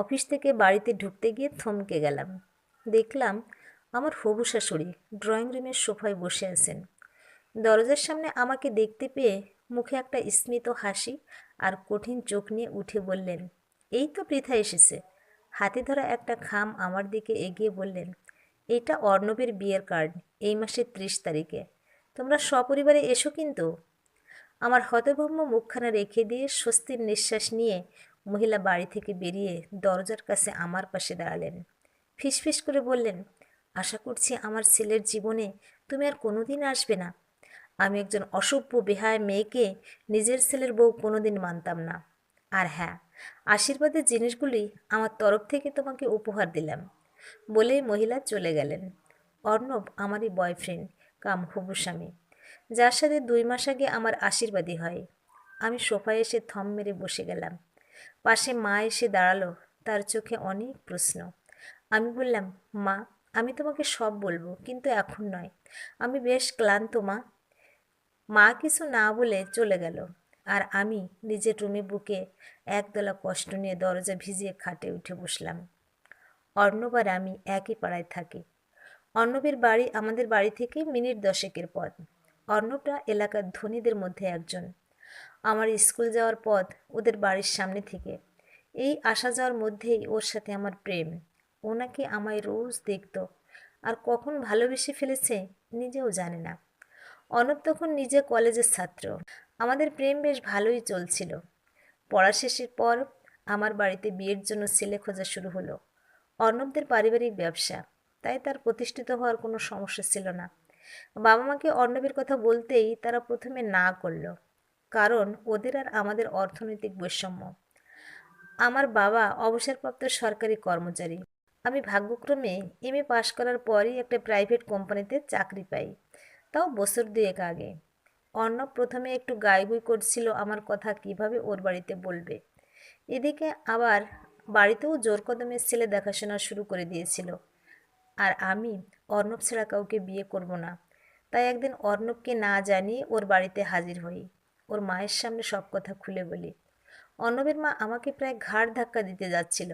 Office থেকে বাড়িতে ঢুকতে গিয়ে থমকে গেলাম। দেখলাম আমার হবু শাশুড়ি ড্রয়িং রুমের সোফায় বসে আছেন। দরজার সামনে আমাকে দেখতে পেয়ে মুখে একটা স্মিত হাসি আর কঠিন চোখ নিয়ে উঠে বললেন, এই তো পৃথা এসেছে। হাতে ধরা একটা খাম আমার দিকে এগিয়ে বললেন, এটা অর্ণবের বিয়ের কার্ড এই মাসের ত্রিশ তারিখে। তোমরা সপরিবারে এসো কিন্তু। আমার হতভম্ব মুখখানা রেখে দিয়ে স্বস্তির নিঃশ্বাস নিয়ে মহিলা বাড়ি থেকে বেরিয়ে দরজার কাছে আমার পাশে দাঁড়ালেন। ফিসফিস করে বললেন, আশা করছি আমার ছেলের জীবনে তুমি আর কোনোদিন আসবে না। আমি একজন অসভ্য, বেহায় মেয়েকে নিজের ছেলের বউ কোনোদিন মানতাম না। আর হ্যাঁ আশীর্বাদের জিনিসগুলি আমার তরফ থেকে তোমাকে উপহার দিলাম। বলেই মহিলা চলে গেলেন। অর্ণব, আমারই বয়ফ্রেন্ড, কাম হবু স্বামী। যার সাথে দুই মাস আগে আমার আশীর্বাদী হয়। আমি সোফায় এসে থম মেরে বসে গেলাম। পাশে মা এসে দাঁড়াল। তার চোখে অনেক প্রশ্ন। আমি বললাম, মা, আমি তোমাকে সব বলব, কিন্তু এখন নয়। আমি বেশ ক্লান্ত, মা। মা কিছু না বলে চলে গেল। আর আমি নিজের রুমে বুকে একদলা কষ্ট নিয়ে দরজা ভিজিয়ে খাটে উঠে বসলাম। অর্ণব আর আমি একই পাড়ায় থাকি। অর্ণবের বাড়ি আমাদের বাড়ি থেকে মিনিট দশেকের পথ। অর্ণবরা এলাকার ধনীদের মধ্যে একজন। আমার স্কুল যাওয়ার পথ ওদের বাড়ির সামনে থেকে। এই আসা যাওয়ার মধ্যেই ওর সাথে আমার প্রেম। ওনাকে আমায় রোজ দেখতো। আর কখন ভালোবেসে ফেলেছে নিজেও জানে না। অনব তখন নিজে কলেজের ছাত্র। আমাদের প্রেম বেশ ভালোই চলছিল। পড়া শেষের পর আমার বাড়িতে বিয়ের জন্য ছেলে খোঁজা শুরু হলো। অর্ণবদের পারিবারিক ব্যবসা, তাই তার প্রতিষ্ঠিত হওয়ার কোনো সমস্যা ছিল না। বাবা মাকে অর্ণবের কথা বলতেই তারা প্রথমে না করল, কারণ ওদের আর আমাদের অর্থনৈতিক বৈষম্য। আমার বাবা অবসরপ্রাপ্ত সরকারি কর্মচারী। আমি ভাগ্যক্রমে এম এ পাশ করার পরই একটা প্রাইভেট কোম্পানিতে চাকরি পাই। তাও বছর দুয়েক আগে। অর্ণব প্রথমে একটু গাইগুই করছিল আমার কথা কীভাবে ওর বাড়িতে বলবে। এদিকে আবার বাড়িতেও জোর কদমের ছেলে দেখাশোনা শুরু করে দিয়েছিল। আর আমি অর্ণব ছাড়া কাউকে বিয়ে করব না। তাই একদিন অর্ণবকে না জানিয়ে ওর বাড়িতে হাজির হই। ওর মায়ের সামনে সব কথা খুলে বলি। অর্ণবের মা আমাকে প্রায় ঘাড় ধাক্কা দিতে যাচ্ছিল,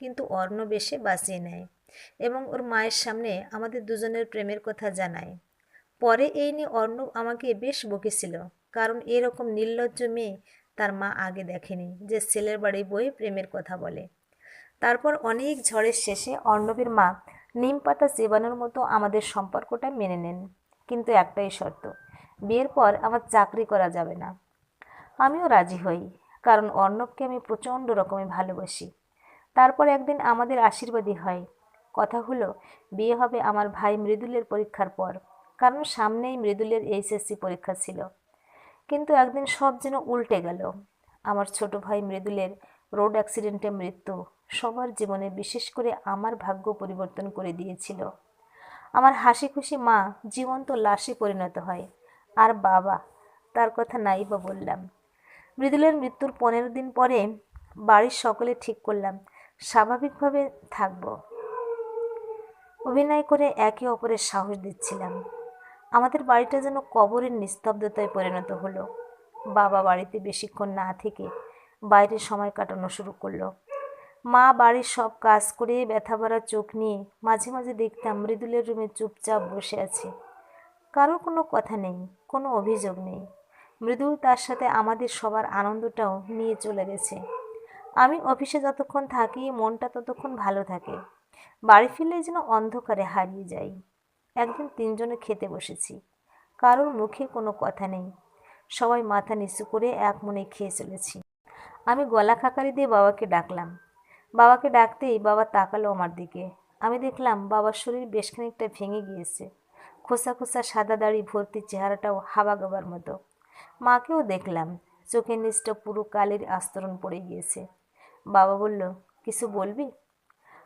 কিন্তু অর্ণব এসে বাঁচিয়ে নেয় এবং ওর মায়ের সামনে আমাদের দুজনের প্রেমের কথা জানায়। পরে এই নিয়ে অর্ণব আমাকে বেশ বকেছিল, কারণ এরকম নির্লজ্জ মেয়ে তার মা আগে দেখেনি যে ছেলের বাড়ি বই প্রেমের কথা বলে। তারপর অনেক ঝড়ের শেষে অর্ণবের মা নিম পাতা চেবানোর মতো আমাদের সম্পর্কটা মেনে নেন। কিন্তু একটাই শর্ত, বিয়ের পর আমার চাকরি করা যাবে না। আমিও রাজি হই, কারণ অর্ণবকে আমি প্রচণ্ড রকমের ভালোবাসি। তারপর একদিন আমাদের আশীর্বাদী হয়। কথা হলো, বিয়ে হবে আমার ভাই মৃদুলের পরীক্ষার পর, কারণ সামনেই মৃদুলের এইচএসসি পরীক্ষা ছিল। কিন্তু একদিন সব যেন উল্টে গেল। আমার ছোট ভাই মৃদুলের রোড অ্যাক্সিডেন্টে মৃত্যু সবার জীবনে বিশেষ করে আমার ভাগ্য পরিবর্তন করে দিয়েছিল। আমার হাসি খুশি মা জীবন্ত লাশে পরিণত হয়। আর বাবা, তার কথা নাই বা বললাম। মৃদুলের মৃত্যুর পনেরো দিন পরে বাড়ির সকলে ঠিক করলাম, স্বাভাবিকভাবে থাকব। অভিনয় করে একে অপরের সাহস দিচ্ছিলাম। আমাদের বাড়িটা যেন কবরের নিস্তব্ধতায় পরিণত হলো। বাবা বাড়িতে বেশিক্ষণ না থেকে বাইরে সময় কাটানো শুরু করল। মা বাড়ির সব কাজ করে ব্যথা ভরা চোখ নিয়ে মাঝে মাঝে দেখতাম মৃদুলের রুমে চুপচাপ বসে আছে। কারোর কোনো কথা নেই, কোনো অভিযোগ নেই। মৃদুল তার সাথে আমাদের সবার আনন্দটাও নিয়ে চলে গেছে। আমি অফিসে যতক্ষণ থাকি, মনটা ততক্ষণ ভালো থাকে। বাড়ি ফিরলে যেন অন্ধকারে হারিয়ে যাই। একদিন তিনজনে খেতে বসেছি। কারোর মুখে কোনো কথা নেই। সবাই মাথা নিচু করে এক মনে খেয়ে চলেছি। আমি গলা খাকারি দিয়ে বাবাকে ডাকলাম। বাবাকে ডাকতেই বাবা তাকালো আমার দিকে। আমি দেখলাম বাবার শরীর বেশ খানিকটা ভেঙে গিয়েছে। খোসা খোসা সাদা দাড়ি ভর্তি চেহারাটাও হাওয়া গাবার মতো। মাকেও দেখলাম, চোখের নিচটা পুরো কালির আস্তরণ পড়ে গিয়েছে। বাবা বলল, কিছু বলবি?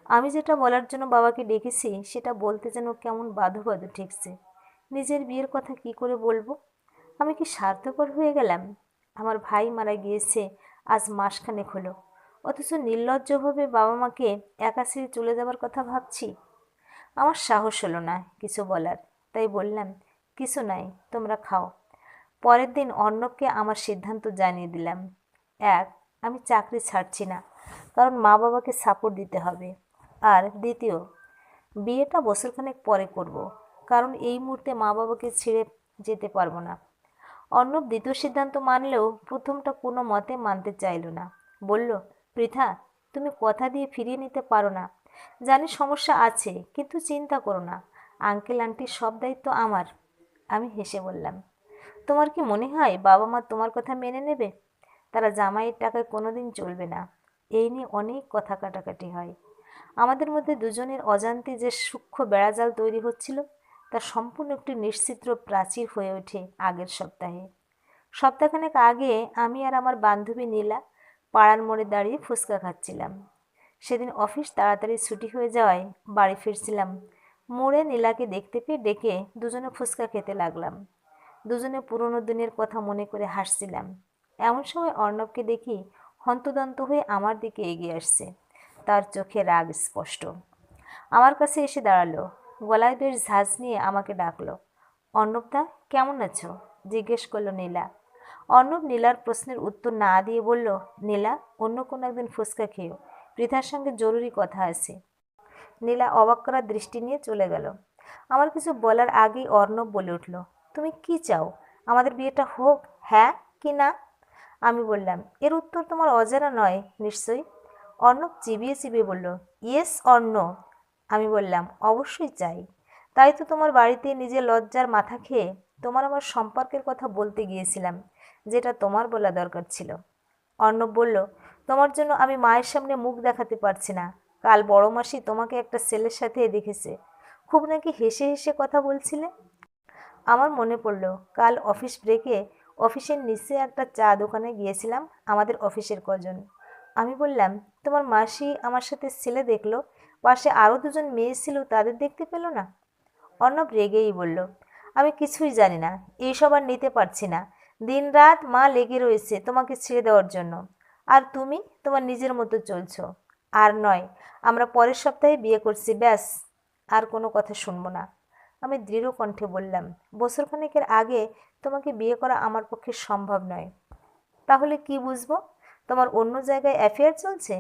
আমি যেটা বলার জন্য বাবাকে ডেকেছি, সেটা বলতে যেন কেমন বাধো বাধো ঠেকছে। নিজের বিয়ের কথা কি করে বলব? আমি কি স্বার্থপর হয়ে গেলাম? আমার ভাই মারা গিয়েছে, আজ মাসখানেক হলো। অথচ নির্লজ্জভাবে বাবা মাকে একা ছেড়ে চলে যাবার কথা ভাবছি। আমার সাহস হলো না কিছু বলার। তাই বললাম, কিছু নাই, তোমরা খাও। পরের দিন অর্ণবকে আমার সিদ্ধান্ত জানিয়ে দিলাম। এক, আমি চাকরি ছাড়ছি না, কারণ মা বাবাকে সাপোর্ট দিতে হবে। আর দ্বিতীয়, বিয়েটা বছরখানেক পরে করব। কারণ এই মুহূর্তে মা বাবাকে ছেড়ে যেতে পারব না। অর্ণব দ্বিতীয় সিদ্ধান্ত মানলেও প্রথমটা কোনো মতে মানতে চাইল না। বলল পৃথা, তুমি কথা দিয়ে ফিরিয়ে নিতে পারো না। জানি সমস্যা আছে, কিন্তু চিন্তা করো না। আঙ্কেল আন্টির সব দায়িত্ব আমার, আমি হেসে বললাম। তোমার কি মনে হয় বাবা মা তোমার কথা মেনে নেবে? তারা জামাইয়ের টাকায় কোনোদিন চলবে না। এই নিয়ে অনেক কথা কাটাকাটি হয়। আমাদের মধ্যে দুজনের অজান্তে যে সূক্ষ্ম বেড়াজাল তৈরি হচ্ছিল, তা সম্পূর্ণ একটি নিশ্চিত্র প্রাচীর হয়ে ওঠে আগের সপ্তাহে। সপ্তাহখানেক আগে আমি আর আমার বান্ধবী নীলা পাড়ার মোড়ে দাঁড়িয়ে ফুচকা খাচ্ছিলাম। সেদিন অফিস তাড়াতাড়ি ছুটি হয়ে যাওয়ায় বাড়ি ফিরছিলাম। মোড়ে নীলাকে দেখতে পেয়ে ডেকে দুজনে ফুচকা খেতে লাগলাম। দুজনে পুরনো দিনের কথা মনে করে হাসছিলাম। এমন সময় অর্ণবকে দেখি হন্তদন্ত হয়ে আমার দিকে এগিয়ে আসছে। তার চোখে রাগ স্পষ্ট। আমার কাছে এসে দাঁড়াল। গলায় বেশ ঝাঁজ নিয়ে আমাকে ডাকলো। অর্ণবদা, কেমন আছো? জিজ্ঞেস করল নীলা। অর্ণব নীলার প্রশ্নের উত্তর না দিয়ে বলল, নীলা, অন্য কোনো একদিন ফুচকা খেয়েও। পৃথার সঙ্গে জরুরি কথা আছে নীলা অবাক করার দৃষ্টি নিয়ে চলে গেল। আমার কিছু বলার আগেই অর্ণব বলে উঠল, তুমি কি চাও? আমাদের বিয়েটা হোক হ্যাঁ কি না আমি বললাম, এর উত্তর তোমার অজানা নয়, নিশ্চয়ই অর্ণব চিবিয়ে চিবিয়ে বলল, ইয়েস অর্ণ আমি বললাম, অবশ্যই চাই। তাই তো তোমার বাড়িতে নিজের লজ্জার মাথা খেয়ে তোমার আমার সম্পর্কের কথা বলতে গিয়েছিলাম। যেটা তোমার বলা দরকার ছিল। অর্ণব বলল, তোমার জন্য আমি মায়ের সামনে মুখ দেখাতে পারছি না। কাল বড় মাসি তোমাকে একটা ছেলের সাথে দেখেছে। খুব নাকি হেসে হেসে কথা বলছিলে? আমার মনে পড়ল, কাল অফিস ব্রেকে অফিসের নিচে একটা চা দোকানে গিয়েছিলাম, আমাদের অফিসের কজন। আমি বললাম, তোমার মাসি আমার সাথে ছেলে দেখল, পাশে আরও দুজন মেয়ে ছিল, তাদের দেখতে পেল না? অর্ণব রেগেই বলল, আমি কিছুই জানি না, এইসব আর নিতে পারছি না। দিন রাত মা লেগে রয়েছে তোমাকে ছেড়ে দেওয়ার জন্য। আর তুমি তোমার নিজের মতো চলছো। আর নয়, আমরা পরের সপ্তাহে বিয়ে করছি, ব্যাস, আর কোনো কথা শুনব না। আমি দৃঢ় কণ্ঠে বললাম বছরখানেকের আগে তোমাকে বিয়ে করা আমার পক্ষে সম্ভব নয়। তাহলে কি বুঝব? তোমার অন্য জায়গায় অ্যাফেয়ার চলছে?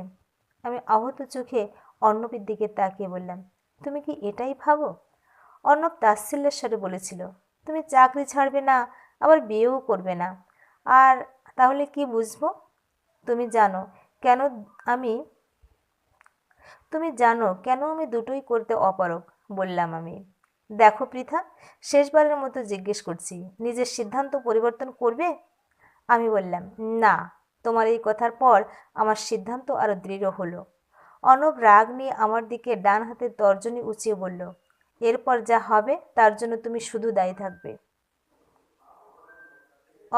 আমি আহত চোখে অর্ণবের দিকে তাকিয়ে বললাম, তুমি কি এটাই ভাবো? অর্ণব তাচ্ছিল্যের স্বরে বলেছিল, তুমি চাকরি ছাড়বে না আবার বিয়েও করবে না। আর তাহলে কি বুঝব? তুমি জানো কেন আমি, তুমি জানো কেন আমি দুটোই করতে অপারক বললাম আমি। দেখো পৃথা, শেষবারের মতো জিজ্ঞেস করছি, নিজের সিদ্ধান্ত পরিবর্তন করবে? আমি বললাম, না। তোমার এই কথার পর আমার সিদ্ধান্ত আরও দৃঢ় হলো। অনব রাগ নিয়ে আমার দিকে ডান হাতের তর্জনী উঁচিয়ে বলল, এরপর যা হবে তার জন্য তুমি শুধু দায়ী থাকবে।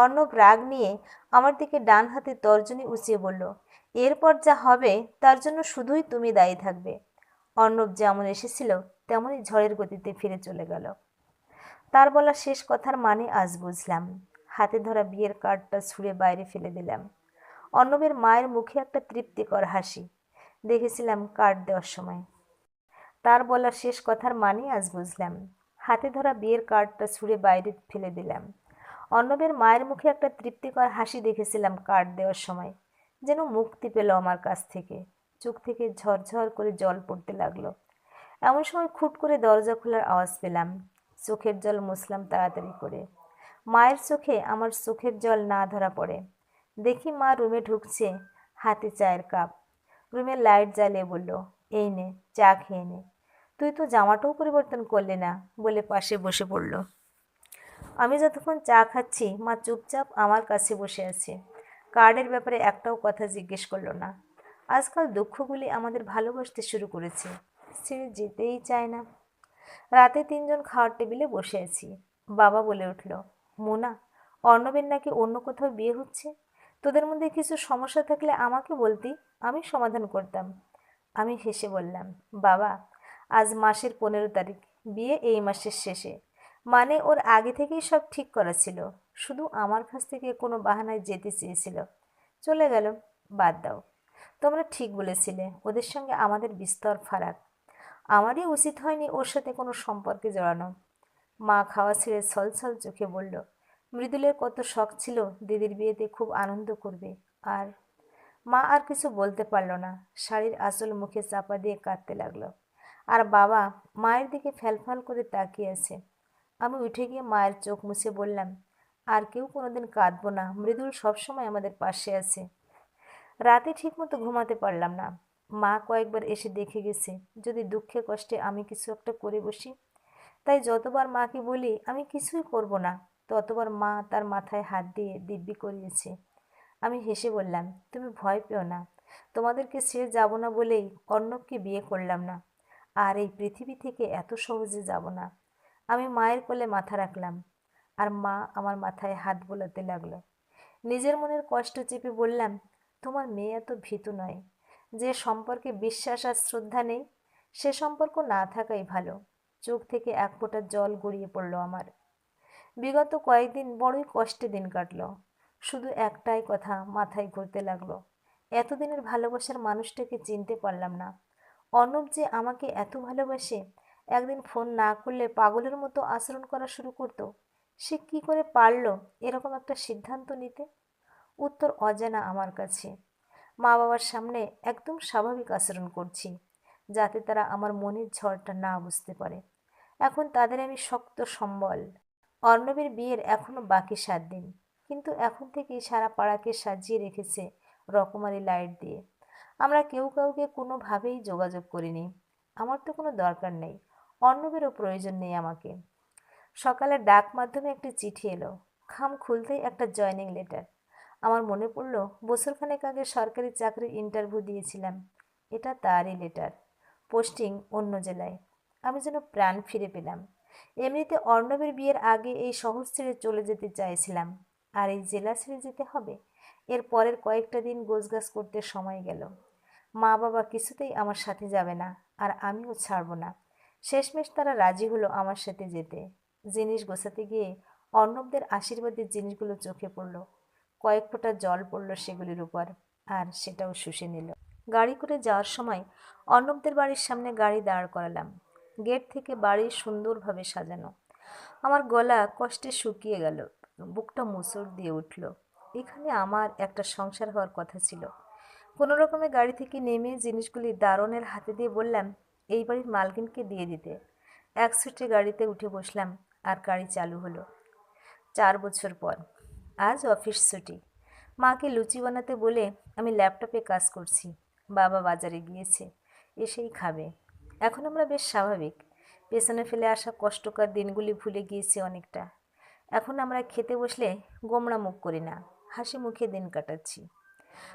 অর্ণব রাগ নিয়ে আমার দিকে ডান হাতে তর্জনী উঁচিয়ে বলল, এরপর যা হবে, তার জন্য শুধুই তুমি দায়ী থাকবে। অর্ণব যেমন এসেছিল, তেমনই ঝড়ের গতিতে ফিরে চলে গেল। তার বলা শেষ কথার মানে আজ বুঝলাম। হাতে ধরা বিয়ের কার্ডটা ছুঁড়ে বাইরে ফেলে দিলাম। অর্ণবের মায়ের মুখে একটা তৃপ্তিকর হাসি। দেখেছিলাম কার্ড দেওয়ার সময়। তার বলা শেষ কথার মানে আজ বুঝলাম। হাতে ধরা বিয়ের কার্ডটা ছুঁড়ে বাইরে ফেলে দিলাম। অর্ণবের মায়ের মুখে একটা তৃপ্তিকর হাসি দেখেছিলাম কার্ড দেওয়ার সময়। যেন মুক্তি পেল আমার কাছ থেকে। চোখ থেকে ঝরঝর করে জল পড়তে লাগল। এমন সময় খুট করে দরজা খোলার আওয়াজ পেলাম। চোখের জল মুসলাম তাড়াতাড়ি করে। মায়ের চোখে আমার চোখের জল না ধরা পড়ে। দেখি মা রুমে ঢুকছে, হাতে চায়ের কাপ। রুমে লাইট জ্বালিয়ে বলল, এই নে, চা খেয়ে নে। তুই তো জামাটাও পরিবর্তন করলে না, বলে পাশে বসে পড়ল। আমি যতক্ষণ চা খাচ্ছি, মা চুপচাপ আমার কাছে বসে আছে। কার্ডের ব্যাপারে একটাও কথা জিজ্ঞেস করল না। আজকাল দুঃখগুলি আমাদের ভালোবাসতে শুরু করেছে। ছেড়ে যেতেই চায় না। রাতে তিনজন খাওয়ার টেবিলে বসে আছি। বাবা বলে উঠল, মোনা, অর্ণবের নাকি অন্য কোথাও বিয়ে হচ্ছে? তোদের মধ্যে কিছু সমস্যা থাকলে আমাকে বলতি, আমি সমাধান করতাম। আমি হেসে বললাম, বাবা, আজ মাসের পনেরো তারিখ। বিয়ে এই মাসের শেষে। মানে ওর আগে থেকেই সব ঠিক করা ছিল। শুধু আমার কাছ থেকে কোনো বাহানায় যেতে চেয়েছিল। চলে গেল, বাদ দাও। তোমরা ঠিক বলেছিলে, ওদের সঙ্গে আমাদের বিস্তর ফারাক। আমারই উচিত হয়নি ওর সাথে কোনো সম্পর্কে জড়ানো। মা খাওয়া ছেড়ে ছলছল চোখে বলল, মৃদুলের কত শখ ছিল দিদির বিয়েতে খুব আনন্দ করবে। আর মা আর কিছু বলতে পারল না, শাড়ির আসল মুখে চাপা দিয়ে কাঁদতে লাগল। আর বাবা মায়ের দিকে ফ্যালফাল করে তাকিয়ে আছে। আমি উঠে গিয়ে মায়ের চোখ মুছে বললাম, আর কেউ কোনোদিন কাঁদবো না, মৃদুল সবসময় আমাদের পাশে আছে রাতে ঠিকমতো ঘুমাতে পারলাম না। মা কয়েকবার এসে দেখে গেছে, যদি দুঃখে কষ্টে আমি কিছু একটা করে বসি, তাই যতবার মাকে বলি, আমি কিছুই করব না ততবার মা তার মাথায় হাত দিয়ে দিব্যি করিয়েছে। আমি হেসে বললাম, তুমি ভয় পেও না, তোমাদেরকে সে যাব না বলেই অর্ণবকে বিয়ে করলাম না। আর এই পৃথিবী থেকে এত সহজে যাব না। আমি মায়ের কোলে মাথা রাখলাম আর মা আমার মাথায় হাত বোলাতে লাগল। নিজের মনের কষ্ট চেপে বললাম, তোমার মেয়ে এত ভীতু নয়। যে সম্পর্কে বিশ্বাস আর শ্রদ্ধা নেই, সে সম্পর্ক না থাকাই ভালো। চোখ থেকে এক ফোঁটা জল গড়িয়ে পড়ল আমার। বিগত কয়েকদিন বড়ই কষ্টে দিন কাটলো। শুধু একটাই কথা মাথায় ঘুরতে লাগল, এতদিনের ভালোবাসার মানুষটাকে চিনতে পারলাম না। অর্ণব যে আমাকে এত ভালোবাসে একদিন ফোন না করলে পাগলের মতো আচরণ করা শুরু করতো। সে কি করে পারল এরকম একটা সিদ্ধান্ত নিতে? উত্তর অজানা আমার কাছে। মা বাবার সামনে একদম স্বাভাবিক আচরণ করছি, যাতে তারা আমার মনের ঝড়টা না বুঝতে পারে। এখন তাদের আমি শক্ত সম্বল। অর্ণবের বিয়ের এখনও বাকি সাত দিন, কিন্তু এখন থেকেই সারা পাড়াকে সাজিয়ে রেখেছে রকমারি লাইট দিয়ে। আমরা কেউ কাউকে কোনোভাবেই যোগাযোগ করিনি। আমার তো কোনো দরকার নেই। অর্ণবেরও প্রয়োজন নেই আমাকে। সকালে ডাক মাধ্যমে একটি চিঠি এলো। খাম খুলতেই একটা জয়নিং লেটার। আমার মনে পড়ল, বছরখানেক আগে সরকারি চাকরির ইন্টারভিউ দিয়েছিলাম। এটা তারই লেটার, পোস্টিং অন্য জেলায়। আমি যেন প্রাণ ফিরে পেলাম। এমনিতে অর্ণবের বিয়ের আগে এই শহর ছেড়ে চলে যেতে চাইছিলাম। আর এই জেলা ছেড়ে যেতে হবে? এর পরের কয়েকটা দিন গোছগাছ করতে সময় গেল। মা বাবা কিছুতেই আমার সাথে যাবে না, আর আমিও ছাড়বো না। শেষমেশ তারা রাজি হলো আমার সাথে যেতে। জিনিস গোছাতে গিয়ে অর্ণবদের আশীর্বাদের জিনিসগুলো চোখে পড়ল। কয়েক ফোঁটা জল পড়ল সেগুলির উপর, আর সেটাও শুষে নিল। গাড়ি করে যাওয়ার সময় অর্ণবদের বাড়ির সামনে গাড়ি দাঁড় করালাম। গেট থেকে বাড়ি সুন্দরভাবে সাজানো। আমার গলা কষ্টে শুকিয়ে গেল, বুকটা মুসর দিয়ে উঠল। এখানে আমার একটা সংসার হওয়ার কথা ছিল। কোনো রকমে গাড়ি থেকে নেমে জিনিসগুলি দারণের হাতে দিয়ে বললাম এই বাড়ির মালকিনকে দিয়ে দিতে। এক সুটে গাড়িতে উঠে বসলাম আর গাড়ি চালু হলো। চার বছর পর। আজ অফিস ছুটি। মাকে লুচি বানাতে বলে আমি ল্যাপটপে কাজ করছি। বাবা বাজারে গিয়েছে, এসেই খাবে। এখন আমরা বেশ স্বাভাবিক। পেছনে ফেলে আসা কষ্টকর দিনগুলি ভুলে গিয়েছি অনেকটা। এখন আমরা খেতে বসলে গোমড়া মুখ করি না, হাসি মুখে দিন কাটাচ্ছি।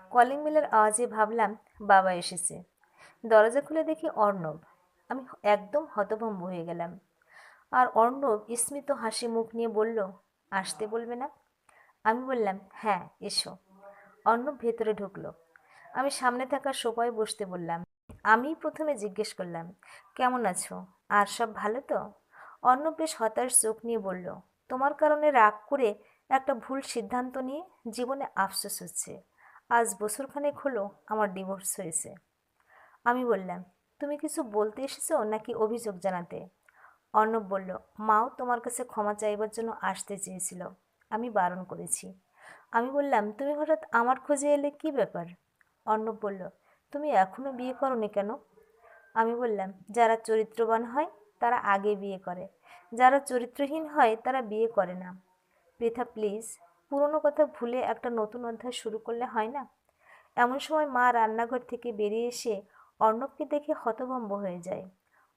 কলিং বেলের আওয়াজে ভাবলাম বাবা এসেছে। দরজা খুলে দেখি অর্ণব। আমি একদম হতভম্ব হয়ে গেলাম। আর অর্ণব স্মিত হাসি মুখ নিয়ে বলল, আসতে বলবে না? আমি বললাম হ্যাঁ এসো। অর্ণব ভেতরে ঢুকলো। আমি সামনে থাকা সোফায় বসতে বললাম, আমি প্রথমে জিজ্ঞেস করলাম, কেমন আছো? আর সব ভালো তো? অর্ণব বেশ হতাশ চোখ নিয়ে বলল, তোমার কারণে রাগ করে একটা ভুল সিদ্ধান্ত নিয়ে জীবনে আফসোস হচ্ছে। আজ বছরখানেক হলো আমার ডিভোর্স হয়েছে। আমি বললাম, তুমি কিছু বলতে এসেছ নাকি অভিযোগ জানাতে? অর্ণব বলল, মাও তোমার কাছে ক্ষমা চাইবার জন্য আসতে চেয়েছিল। আমি বারণ করেছি। আমি বললাম, তুমি হঠাৎ আমার খোঁজে এলে কি ব্যাপার? অর্ণব বলল, তুমি এখনও বিয়ে করনি কেন? আমি বললাম, যারা চরিত্রবান হয়, তারা আগে বিয়ে করে। যারা চরিত্রহীন হয়, তারা বিয়ে করে না। পৃথা, প্লিজ, পুরনো কথা ভুলে একটা নতুন অধ্যায় শুরু করলে হয় না? এমন সময় মা রান্নাঘর থেকে বেরিয়ে এসে অর্ণবকে দেখে হতভম্ব হয়ে যায়।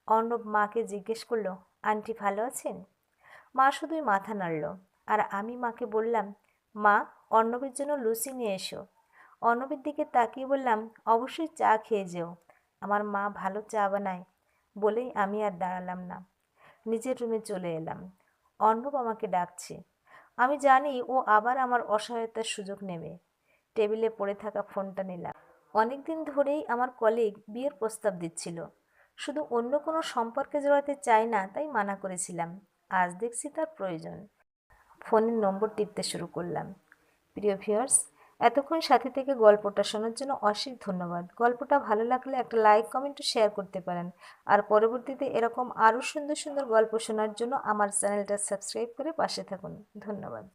অর্ণব মাকে জিজ্ঞেস করল, আন্টি ভালো আছেন? মা শুধুই মাথা নাড়ল। আর আমি মাকে বললাম, মা, অর্ণবের জন্য লুচি নিয়ে এসো অর্ণবের দিকে তাকিয়ে বললাম, অবশ্যই চা খেয়ে যেও। আমার মা ভালো চা বানায় বলেই আমি আর দাঁড়ালাম না। নিজের রুমে চলে এলাম। অর্ণব আমাকে ডাকছে। আমি জানি ও আবার আমার অসহায়তার সুযোগ নেবে। টেবিলে পড়ে থাকা ফোনটা নিলাম। অনেক দিন ধরেই আমার কলিগ বিয়ের প্রস্তাব দিচ্ছিল। শুধু অন্য কোনো সম্পর্কে জড়াতে চাই না, তাই মানা করেছিলাম। আজ দেখছি তার প্রয়োজন। ফোনের নম্বর টিপতে শুরু করলাম। প্রিয় ভিউয়ার্স এতক্ষণ সাথে থেকে গল্পটা শোনার জন্য অশেষ ধন্যবাদ। গল্পটা ভালো লাগলে একটা লাইক কমেন্ট শেয়ার করতে পারেন। আর পরবর্তীতে এরকম আরও সুন্দর সুন্দর গল্প শোনার জন্য আমার চ্যানেলটা সাবস্ক্রাইব করে পাশে থাকুন। ধন্যবাদ।